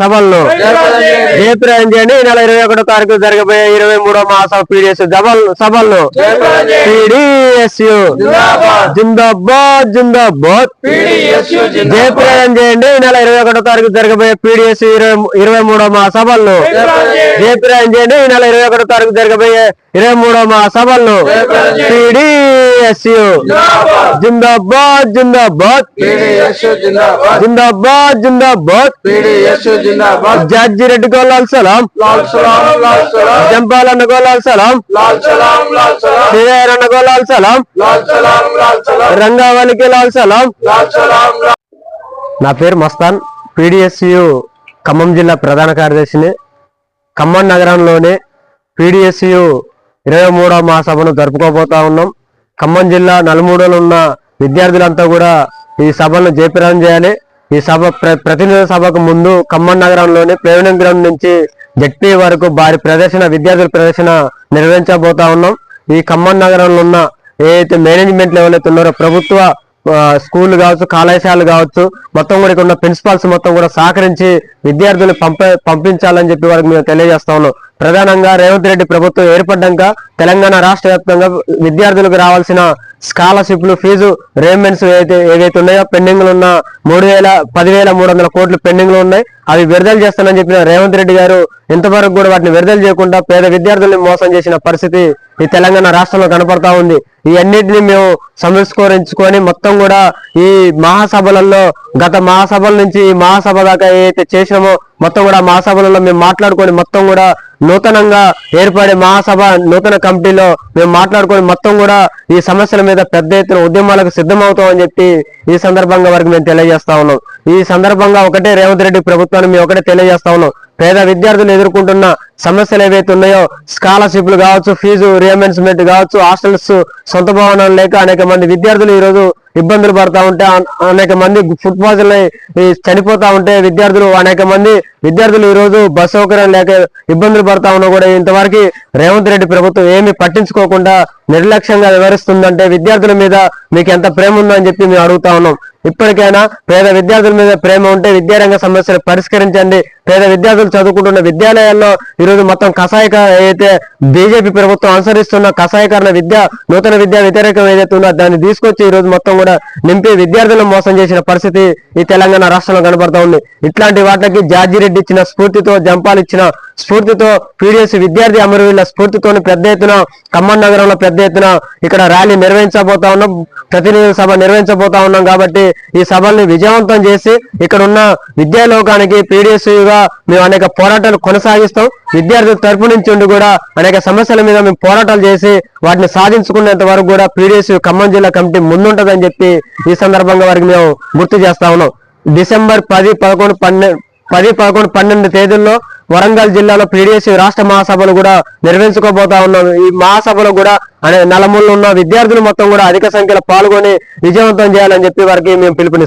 సభలను జయప్రదం చేయండి. ఈ నెల ఇరవై ఒకటో తారీఖు జరగబోయే ఇరవై మూడో మాసం పీడిఎస్ సభలను పీడిఎస్యు. జిందాబాద్. జిందాబాద్ జయప్రదం చేయండి. ఈ నెల ఇరవై ఒకటో తారీఖు జరగబోయే పీడిఎస్ ఇరవై మూడో మా సభలను జయప్రదం చేయండి. ఈ నెల ఇరవై ఒకటో తారీఖు జరగబోయే ఇరవై మూడో మా సభలను పీడిఎస్యు. జిందాబాద్. జిందాబాద్ జిందాబాద్. జిందాబాద్. జార్జి రెడ్డి గోలాల్ సలాం. జంపాలన్న గోలాల్ సలాం. శ్రీహరన్న గోలాల్ సలాం. రంగావళికి లాల్ సలాం. నా పేరు మస్తాన్. పీడిఎస్యు ఖమ్మం జిల్లా ప్రధాన కార్యదర్శిని. ఖమ్మం నగరంలోని పీడిఎస్యు ఇరవై మూడవ మహాసభను జరుపుకోబోతా ఉన్నాం. ఖమ్మం జిల్లా నలుమూడలో ఉన్న విద్యార్థులంతా కూడా ఈ సభను జయప్రదం చేయాలి. ఈ సభ ప్ర- ప్రతినిధుల సభకు ముందు ఖమ్మం నగరంలోని ప్రేవణం గ్రౌండ్ నుంచి జడ్పీ వరకు భారీ ప్రదర్శన విద్యార్థుల ప్రదర్శన నిర్వహించబోతా ఉన్నాం. ఈ ఖమ్మం నగరంలో ఉన్న ఏదైతే మేనేజ్మెంట్ లెవెల్ అయితే ఉన్నారో ప్రభుత్వ స్కూల్ కావచ్చు కళాశాలలు కావచ్చు మొత్తం కూడా ఇక్కడ ఉన్న ప్రిన్సిపాల్స్ మొత్తం కూడా సహకరించి విద్యార్థులు పంప పంపించాలని చెప్పి వారికి మేము తెలియజేస్తా ఉన్నాం. ప్రధానంగా రేవంత్ రెడ్డి ప్రభుత్వం ఏర్పడ్డాక తెలంగాణ రాష్ట్ర వ్యాప్తంగా విద్యార్థులకు రావాల్సిన స్కాలర్షిప్లు ఫీజు రేమెంట్స్ ఏదైతే ఏవైతే ఉన్నాయో పెండింగ్లు ఉన్న మూడు వేల పదివేల మూడు వందల కోట్లు పెండింగ్లు ఉన్నాయి. అవి విడుదల చేస్తానని చెప్పిన రేవంత్ రెడ్డి గారు ఇంతవరకు కూడా వాటిని విడుదల చేయకుండా పేద విద్యార్థుల్ని మోసం చేసిన పరిస్థితి ఈ తెలంగాణ రాష్ట్రంలో కనపడతా ఉంది. ఈ అన్నిటిని మేము సంస్కరించుకొని మొత్తం కూడా ఈ మహాసభలలో గత మహాసభల నుంచి ఈ మహాసభ దాకా ఏదైతే చేసినామో మొత్తం కూడా మహాసభలలో మేము మాట్లాడుకొని మొత్తం కూడా నూతనంగా ఏర్పడే మహాసభ నూతన కమిటీలో మేము మాట్లాడుకొని మొత్తం కూడా ఈ సమస్యల మీద పెద్ద ఎత్తున ఉద్యమాలకు సిద్ధమవుతామని చెప్పి ఈ సందర్భంగా వరకు మేము తెలియజేస్తా ఉన్నాం. ఈ సందర్భంగా ఒకటే రేవంత్ రెడ్డి ప్రభుత్వాన్ని మేము ఒకటే తెలియజేస్తా ఉన్నాం. పేద విద్యార్థులు ఎదుర్కొంటున్న సమస్యలు ఏవైతే ఉన్నాయో స్కాలర్షిప్లు కావచ్చు ఫీజు రియంబర్స్మెంట్ కావచ్చు హాస్టల్స్ సొంత భవనాలు లేక అనేక మంది విద్యార్థులు ఈ రోజు ఇబ్బందులు పడతా ఉంటే అనేక మంది ఫుడ్ పాయిజన్ అయి చనిపోతా ఉంటే విద్యార్థులు అనేక మంది విద్యార్థులు ఈ రోజు బస్ సౌకర్యం లేక ఇబ్బందులు పడతా ఉన్నా కూడా ఇంతవరకు రేవంత్ రెడ్డి ప్రభుత్వం ఏమి పట్టించుకోకుండా నిర్లక్ష్యంగా వివరిస్తుందంటే విద్యార్థుల మీద మీకు ఎంత ప్రేమ ఉందని అని చెప్పి మేము అడుగుతా ఉన్నాం. ఇప్పటికైనా పేద విద్యార్థుల మీద ప్రేమ ఉంటే విద్యారంగ సమస్యలు పరిష్కరించండి. పేద విద్యార్థులు చదువుకుంటున్న విద్యాలయాల్లో ఈరోజు మొత్తం కషాయక ఏదైతే బీజేపీ ప్రభుత్వం అనుసరిస్తున్న కషాయకరణ విద్య నూతన విద్యా వ్యతిరేకం ఏదైతే ఉందో దాన్ని తీసుకొచ్చి ఈ రోజు మొత్తం కూడా నింపి విద్యార్థులను మోసం చేసిన పరిస్థితి ఈ తెలంగాణ రాష్ట్రంలో కనబడతా ఉంది. ఇట్లాంటి వాటికి జార్జిరెడ్డి ఇచ్చిన స్ఫూర్తితో జంపాలు ఇచ్చిన స్ఫూర్తితో పీడిఎస్ విద్యార్థి అమరవీళ్ళ స్ఫూర్తితోని పెద్ద ఎత్తున ఖమ్మం నగరంలో పెద్ద ఎత్తున ఇక్కడ ర్యాలీ నిర్వహించబోతా ఉన్నాం. ప్రతినిధుల సభ నిర్వహించబోతా ఉన్నాం కాబట్టి ఈ సభల్ని విజయవంతం చేసి ఇక్కడ ఉన్న విద్యాలోకానికి పీడిఎస్యుగా మేము అనేక పోరాటాలు కొనసాగిస్తాం. విద్యార్థుల తరపు నుంచి ఉండి కూడా అనేక సమస్యల మీద మేము పోరాటాలు చేసి వాటిని సాధించుకునేంత వరకు కూడా పీడిఎస్యు ఖమ్మం జిల్లా కమిటీ ముందుంటదని చెప్పి ఈ సందర్భంగా వారికి మేము గుర్తు చేస్తా ఉన్నాం. డిసెంబర్ పది పదకొండు పన్నెండు పది పదకొండు పన్నెండు తేదీల్లో వరంగల్ జిల్లాలో పీడిఎస్ రాష్ట్ర మహాసభలు కూడా నిర్వహించుకోబోతా ఉన్నాం. ఈ మహాసభలో కూడా అనే నలమూలలో ఉన్న విద్యార్థులు మొత్తం కూడా అధిక సంఖ్యలో పాల్గొని విజయవంతం చేయాలని చెప్పి వారికి మేము పిలుపునిస్తాం.